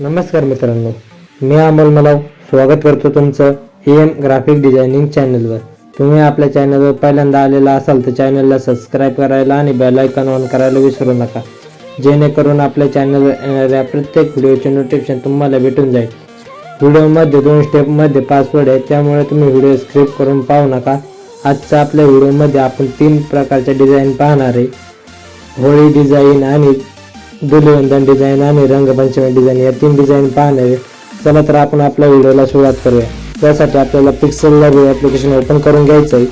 नमस्कार मित्रांनो मी अमोल मलाव. स्वागत करतो तुमचं ए एम ग्राफिक डिझायनिंग चॅनलवर तुम्ही आपल्या चॅनलवर पहिल्यांदा आलेला असाल तर चॅनलला सबस्क्राईब करायला आणि बेल आयकॉन ऑन करायला विसरू नका. जेणेकरून आपल्या चॅनलवर येणाऱ्या प्रत्येक व्हिडिओचे नोटिफिकेशन तुम्हाला भेटून जाईल. व्हिडिओमध्ये दोन स्टेपमध्ये पासवर्ड आहे त्यामुळे तुम्ही व्हिडिओ स्क्रिप्ट करून पाहू नका. आजच्या आपल्या व्हिडिओमध्ये आपण तीन प्रकारच्या डिझाईन पाहणार आहे. होळी डिझाईन आणि धुलीवंदन डिझाईन आणि रंगपंचमी डिझाईन या तीन डिझाईन पाहणार चला तर आपण आपल्या व्हिडिओला सुरुवात करूया. त्यासाठी आपल्याला पिक्सल लाईव्ह ॲप्लिकेशन ओपन करून घ्यायचं आहे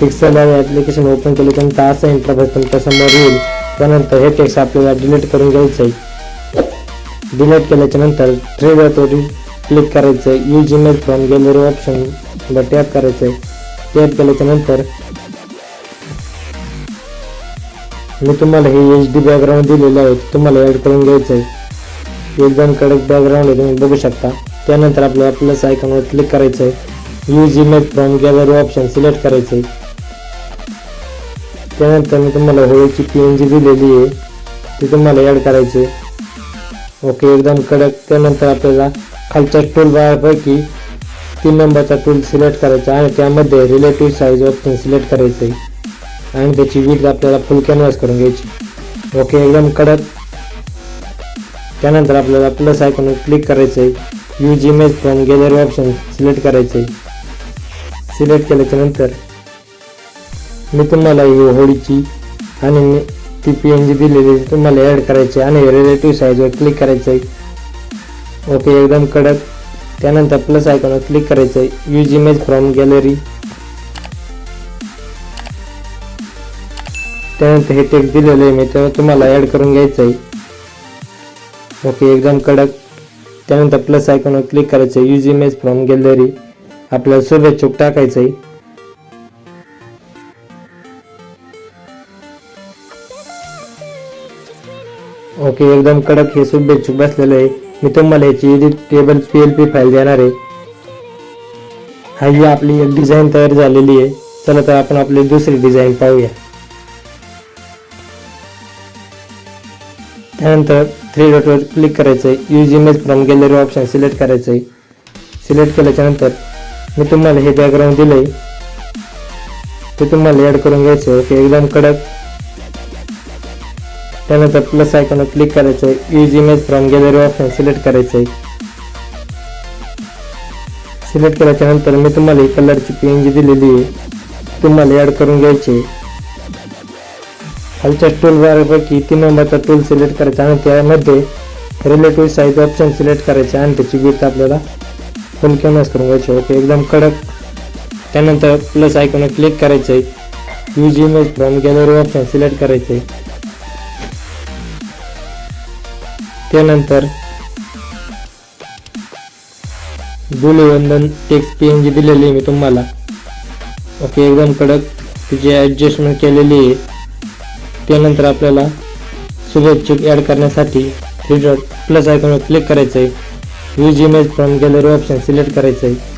पिक्सल लाईव्ह ॲप्लिकेशन ओपन केल्यानंतर असं इंटरफेस तुमच्यासमोर येईल. त्यानंतर हे टेक्स्ट आपल्याला डिलीट करून घ्यायचं आहे डिलीट केल्याच्यानंतर थ्री डॉटवरील क्लिक करायचं आहे use image from gallery option tap करायचं आहे टॅप केल्याच्यानंतर मी तुम्हाला हे एच डी बॅकग्राऊंड दिलेलं आहे तुम्हाला ॲड करून घ्यायचं आहे. एकदम कडक बॅकग्राऊंड आहे तुम्ही बघू शकता. त्यानंतर आपल्याला प्लस आयकॉनवर क्लिक करायचं आहे. Use image from gallery option select करायचं आहे. त्यानंतर मी तुम्हाला होळीची पी एन जी दिलेली आहे. ती तुम्हाला ॲड करायची आहे. ओके एकदम कडक. त्यानंतर आपल्याला खालच्या टूल बारपैकी तीन नंबरचा टूल सिलेक्ट करायचा आणि त्यामध्ये रिलेटिव्ह साईज ऑप्शन सिलेक्ट करायचं आहे. आणि त्याची वीज आपल्याला फुल कॅनव्हास करून घ्यायची. ओके एकदम कडक. त्यानंतर आपल्याला प्लस आयकॉन क्लिक करायचं आहे use image from gallery option select करायचं आहे सिलेक्ट केल्याच्यानंतर मी तुम्हाला ही होळीची आणि मी ती पी एन जी दिलेली तुम्हाला ॲड करायची आणि रिलेटिव्ह साईजवर क्लिक करायचं आहे ओके एकदम कडक. त्यानंतर प्लस आयकॉनवर क्लिक करायचं आहे यूज इमेज फ्रॉम गॅलरी त्यानंतर हे टेक्स्ट दिलेलं आहे मी तेव्हा तुम्हाला ॲड करून घ्यायचं आहे. ओके एकदम कडक. त्यानंतर प्लस आयकॉनवर क्लिक करायचं आहे. यूज इमेज फ्रॉम गॅलरी आपल्याला शुभेच्छुक टाकायचं आहे. ओके एकदम कडक हे शुभेच्छुक बसलेलं आहे. मी तुम्हाला याची editable P L P file देणार आहे. हा ही आपली एक डिझाईन तयार झालेली आहे. चला तर आपण आपली दुसरी डिझाईन पाहूया. त्यानंतर थ्री डॉटवर क्लिक करायचं आहे use image from gallery option select करायचं आहे सिलेक्ट केल्याच्यानंतर मी तुम्हाला हे बॅकग्राऊंड दिलं आहे ते तुम्हाला ॲड करून घ्यायचं आहे. ते एकदम कडक. त्यानंतर प्लस आयकॉनवर क्लिक करायचं आहे use image from gallery option select करायचं आहे सिलेक्ट केल्याच्यानंतर मी तुम्हाला ही कलरची पी जी दिलेली आहे तुम्हाला ॲड करून घ्यायची आहे. खालच्या टूल तीन नंबरचा टूल सिलेक्ट करायचा आणि त्यामध्ये रिलेटिव्ह साईज ऑप्शन सिलेक्ट करायचे आणि त्याची विथ आपल्याला फुल कॅनस करून घ्यायची ओके एकदम कडक. त्यानंतर प्लस आयकॉन क्लिक करायचं आहे use image from gallery option select करायचं आहे त्यानंतर गुलवंदन टेक्स पी एन जी दिलेली आहे मी तुम्हाला. ओके एकदम कडक. तिची ॲडजस्टमेंट केलेली आहे. त्यानंतर आपल्याला शुभेच्छुक ॲड करण्यासाठी थ्री डॉट प्लस आयकॉनवर क्लिक करायचं आहे use image from gallery option select करायचं आहे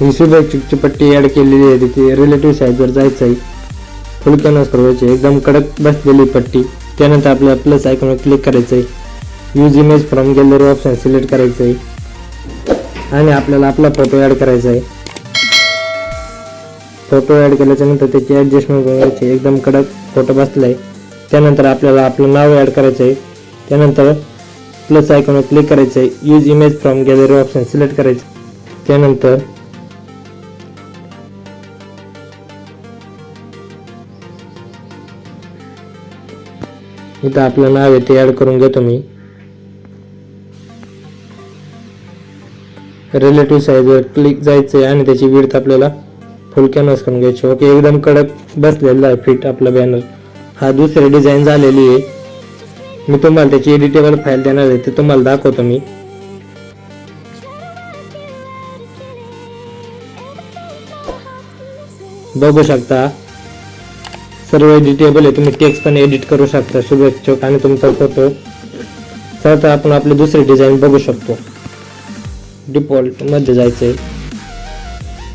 ही शुभेच्छुकची पट्टी ॲड केलेली आहे. तिथे रिलेटिव्ह साईजवर जायचं आहे फुल कॅनव्हास एकदम कडक बसलेली पट्टी. त्यानंतर आपल्याला प्लस आयकॉनवर क्लिक करायचं आहे use image from gallery option select करायचं आहे. आणि आपल्याला आपला फोटो ॲड करायचा आहे. फोटो ॲड केल्याच्यानंतर त्याची ॲडजस्टमेंट करायची एकदम कडक फोटो बसला आहे त्यानंतर आपल्याला आपलं नाव ॲड करायचं आहे. त्यानंतर प्लस आयकॉनवर क्लिक करायचं आहे. Use image from gallery option select करायचं. त्यानंतर इथं आपलं नाव आहे ते ॲड करून घेतो मी. रिलेटिव्ह साईजवर क्लिक जायचं आहे आणि त्याची विडथ आपल्याला फुल कॅनव्हास करून घ्यायची. ओके एकदम कडक बसलेला आहे फिट आपला बॅनर हा दुसरी डिझाईन झालेली आहे. मी तुम्हाला त्याची एडिटेबल फाईल देणार आहे ते तुम्हाला दाखवतो मी. बघू शकता. सर्व एडिटेबल आहे तुम्ही टेक्स्ट पण एडिट करू शकता. शुभेच्छुक आणि तुमचा फोटो तर आपण आपली दुसरी डिझाईन बघू शकतो. डिफॉल्टमध्ये जायचं आहे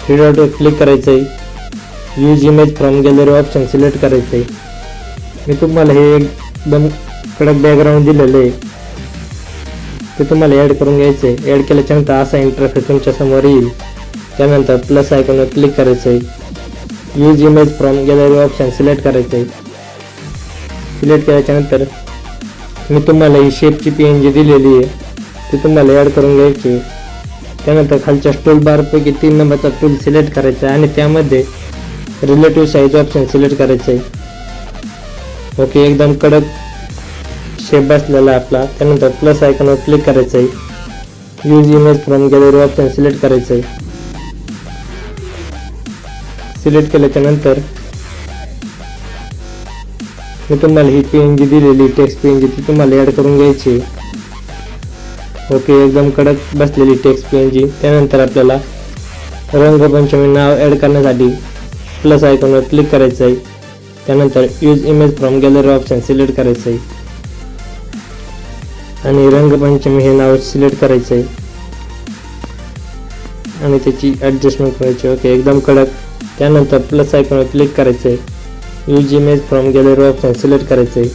थ्री डॉटवर क्लिक करायचं आहे use image from gallery option select करायचं आहे मी तुम्हाला हे एकदम कडक बॅकग्राऊंड दिलेलं आहे. ते तुम्हाला ॲड करून घ्यायचं आहे ॲड केल्याच्यानंतर असा इंटरफेस तुमच्यासमोर येईल. त्यानंतर प्लस आयकॉनवर क्लिक करायचं आहे use image from gallery option select करायचं आहे सिलेक्ट केल्याच्यानंतर मी तुम्हाला ही शेपची पी एन जी दिलेली आहे. ती तुम्हाला ॲड करून घ्यायची. आहे. त्यानंतर खालच्या टूल बारपैकी तीन नंबरचा टूल सिलेक्ट करायचा आहे आणि त्यामध्ये रिलेटिव्ह साईज ऑप्शन सिलेक्ट करायचं आहे. ओके एकदम कडक शेप बसलेला आपला. त्यानंतर प्लस आयकॉनवर क्लिक करायचं आहे. Use image from gallery option select करायचं आहे. सिलेक्ट केल्याच्यानंतर मी तुम्हाला ही पी एन जी दिलेली टेक्स्ट पी एन जी ती तुम्हाला ॲड करून घ्यायची ओके एकदम कडक बसलेली टेक्स्ट पी एन जी त्यानंतर आपल्याला रंगपंचमी नाव ॲड करण्यासाठी प्लस आयकॉनवर क्लिक करायचं आहे त्यानंतर use image from gallery option select करायचं आहे आणि रंगपंचमी हे नाव सिलेक्ट करायचं आहे आणि त्याची ॲडजस्टमेंट करायची. ओके एकदम कडक. त्यानंतर प्लस आयकॉनवर क्लिक करायचं आहे use image from gallery option select करायचं आहे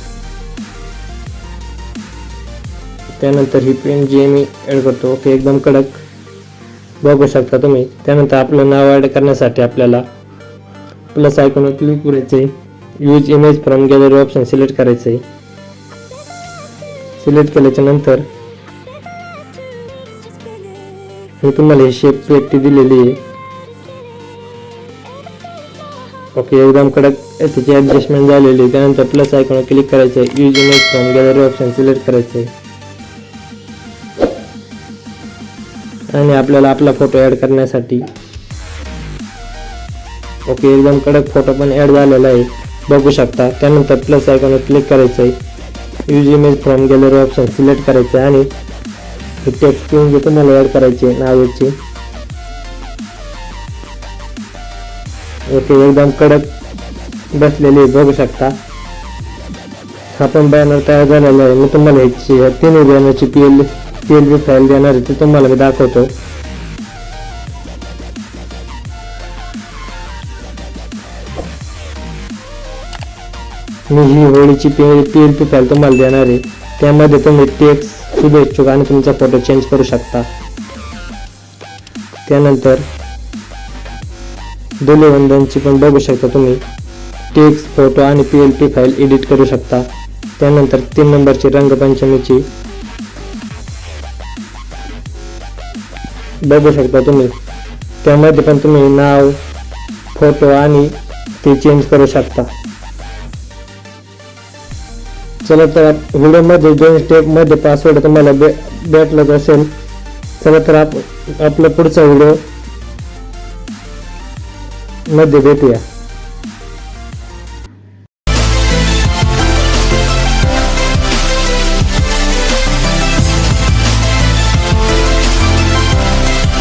त्यानंतर ही पेन जी मी ॲड करतो ओके एकदम कडक बघू शकता तुम्ही. त्यानंतर आपलं नाव ॲड करण्यासाठी आपल्याला प्लस आयकॉनवर क्लिक करायचं आहे use image from gallery option select करायचं आहे सिलेक्ट केल्याच्यानंतर मी तुम्हाला ही शेप पेटी दिलेली आहे. ओके एकदम कडक त्याची ॲडजस्टमेंट झालेली त्यानंतर प्लस आयकॉनवर क्लिक करायचं आहे use image from gallery option select करायचं आहे आणि आपल्याला आपला फोटो ॲड करण्यासाठी. ओके एकदम कडक फोटो पण ॲड झालेला आहे. बघू शकता. त्यानंतर प्लस आयकॉनवर क्लिक करायचं आहे use image from gallery option select करायचं आहे आणि टेक्स्ट जे तुम्हाला ॲड करायचे नावाची. ओके एकदम कडक बसलेली बघू शकता. हा पण बॅनर तयार झालेला आहे. मी तुम्हाला ह्याची तिन्ही बॅनरची P L P B file देणार आहे ते तुम्हाला मी दाखवतो. मी ही होळीची पीएलपी पी फाईल तुम्हाला देणार आहे. त्यामध्ये तुम्ही टेक्स शुभेच्छुक आणि तुमचा फोटो चेंज करू शकता. त्यानंतर दुलेवंदनची पण बघू शकता तुम्ही. टेक्स्ट फोटो आणि P L P file edit करू शकता. त्यानंतर तीन नंबरची रंगपंचमीची बघू शकता तुम्ही. त्यामध्ये पण तुम्ही नाव फोटो आणि ते चेंज करू शकता. चला तर व्हिडिओमध्ये दोन स्टेपमध्ये पासवर्ड तुम्हाला भे भेटलाच असेल. चला तर आप आपला पुढचा व्हिडिओमध्ये भेटूया.